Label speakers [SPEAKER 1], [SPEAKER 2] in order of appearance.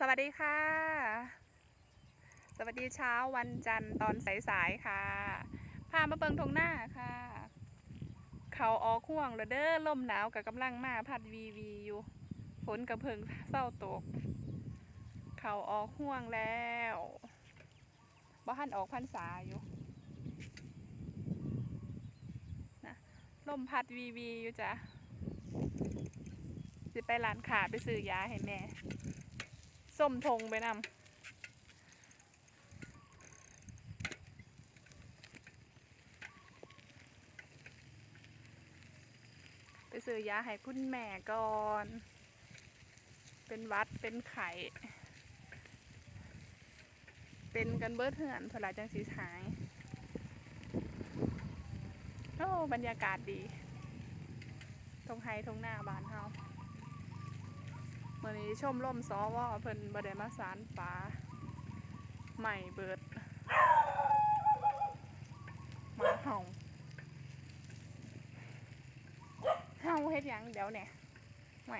[SPEAKER 1] สวัสดีค่ะ สวัสดีเช้าวันจันทร์ตอนสายๆค่ะพามาเบิงทงหน้าค่ะ เขาออกห่วงแล้วเด้อลมหนาวกับกำลังมาพัดวีวีอยู่ฝนกระเพิงเศร้าตก เขาออกห่วงแล้วบ้านออกพรรษาอยู่นะลมพัดวีวีอยู่จ้ะสิไปร้านขาไปซื้อยาให้แม่ ส้มทงไปนำไปซื้อยาให้คุณแม่ก่อน เป็นวัดเป็นไข่ เป็นกันเบิดเหือนพลาจังสีหาย โอ้ บรรยากาศดีทงไฮทงหน้าบ้านเฮา มื่อนี้ชมล่มซอว่าเพิ่นบดได้มาสารป่าใหม่เบิด มาเห่าเฮาเฮ็ดหยังเดี๋ยวเนี่ยไม่